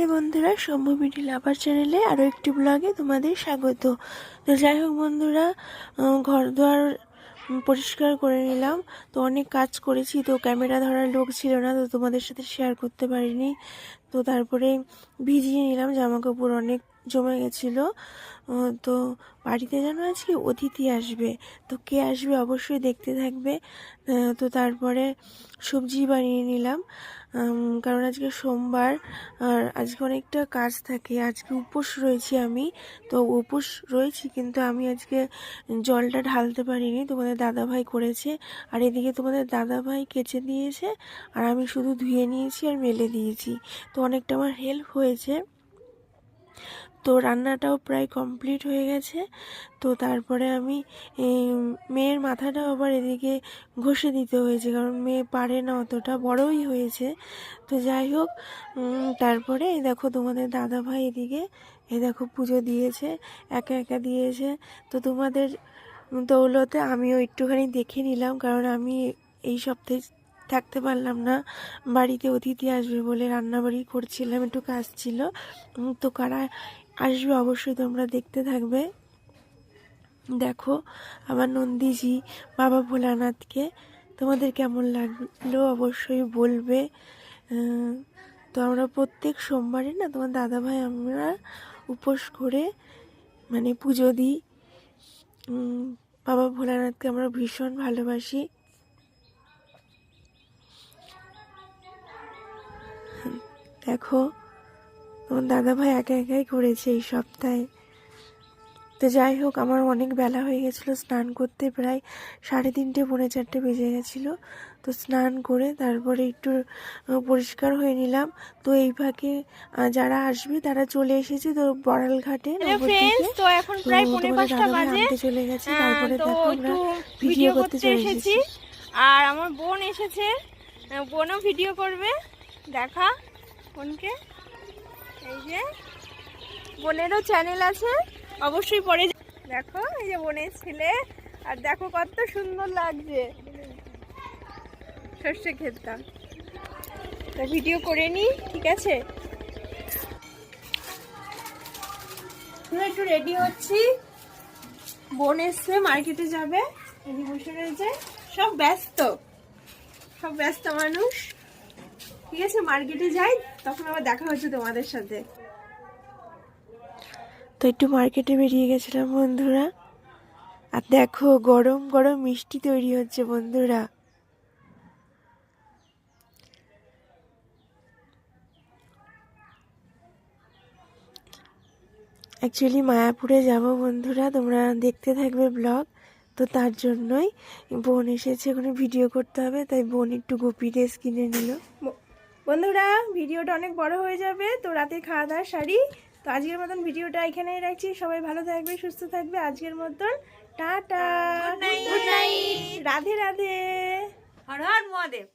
রাধে বন্ধুরা, শম্ভু মিডি লাভার চ্যানেলে আরও একটি ব্লগে তোমাদের স্বাগত। তো যাই হোক বন্ধুরা ঘর দোয়ার পরিষ্কার করে নিলাম। তো অনেক কাজ করেছি, তো ক্যামেরা ধরার লোক ছিল না, তো তোমাদের সাথে শেয়ার করতে পারিনি। তো তারপরে ভিজিয়ে নিলাম জামা কাপড় অনেক জমে গেছিল। তো বাড়িতে যেন আজকে অতিথি আসবে। তো কে আসবে অবশ্যই দেখতে থাকবে। তো তারপরে সবজি বানিয়ে নিলাম। কারণ আজকে সোমবার, আর আজকে অনেকটা কাজ থাকে। আজকে উপোস রয়েছি আমি। তো উপোস রয়েছি কিন্তু আমি আজকে জলটা ঢালতে পারিনি। তোমাদের দাদাভাই করেছে। আর এদিকে তোমাদের দাদাভাই কেচে দিয়েছে। আর আমি শুধু ধুয়ে নিয়েছি আর মেলে দিয়েছি। তো অনেকটা আমার হেল্প হয়েছে। তো রান্নাটাও প্রায় কমপ্লিট হয়ে গেছে। তো তারপরে আমি মেয়ের মাথাটাও আবার এদিকে ঘষে দিতে হয়েছে, কারণ মেয়ে পারে না, অতটা বড়ই হয়েছে। তো যাই হোক তারপরে দেখো তোমাদের দাদা ভাই এদিকে এ দেখো পুজো দিয়েছে, একা একা দিয়েছে। তো তোমাদের দৌলতে আমিও একটুখানি দেখে নিলাম, কারণ আমি এই সপ্তাহে থাকতে পারলাম না। বাড়িতে অতিথি আসবে বলে রান্নাবাড়ি করছিলাম, একটু কাজ ছিল। তো কারা আসবে অবশ্যই তোমরা দেখতে থাকবে। দেখো, আমার নন্দীজি, বাবা ভোলানাথকে তোমাদের কেমন লাগল অবশ্যই বলবে। তো আমরা প্রত্যেক সোমবারে না তোমার দাদাভাই আমরা উপোস করে মানে পুজো দিই। বাবা ভোলানাথকে আমরা ভীষণ ভালোবাসি। দেখো তোমার দাদাভাই একা একাই করেছে এই সপ্তাহে। তো যাই হোক আমার অনেক বেলা হয়ে গেছিল স্নান করতে প্রায় সাড়ে তিনটে পৌনে চারটে বেজে গেছিল। তো স্নান করে তারপরে একটু পরিষ্কার হয়ে নিলাম। তো এই ফাঁকে যারা আসবে তারা চলে এসেছে তো বড়াল ঘাটে তো এখন প্রায় পৌনে পাঁচটা বাজে। চলে গেছে তারপরে তো দেখো আমরা ভিডিও করতে চলে এসেছি। আর আমার বোন এসেছে বোনও ভিডিও করবে দেখা। বোনকে এই যে, বোনেরও চ্যানেল আছে, অবশ্যই পরে দেখো, এই যে বোনের ছেলে, আর দেখো কত সুন্দর লাগছে। সর্ষে ক্ষেতটা তো ভিডিও করে নি, ঠিক আছে? একটু রেডি হচ্ছি। বোন এসছে মার্কেটে যাবে বসে রয়েছে। সব ব্যস্ত। সব ব্যস্ত মানুষ। ঠিক আছে মার্কেটে যাই তখন আবার দেখা হচ্ছে তোমাদের সাথে। তো একটু মার্কেটে বেরিয়ে গেছিলাম বন্ধুরা। আর দেখো গরম গরম মিষ্টি তৈরি হচ্ছে বন্ধুরা। অ্যাকচুয়ালি মায়াপুরে যাব বন্ধুরা তোমরা দেখতে থাকবে ব্লগ তো তার জন্যই বোন এসেছে ওখানে ভিডিও করতে হবে তাই বোন একটু গোপি ড্রেস কিনে নিল। বন্ধুরা ভিডিওটা অনেক বড় হয়ে যাবে তো রাতে খাওয়া দাওয়া শাড়ি তো আজকের মতন ভিডিওটা এখানেই রাখছি সবাই ভালো থাকবে সুস্থ থাকবে আজকের মতন টাটা। রাধে রাধে। হর হর মহাদেব।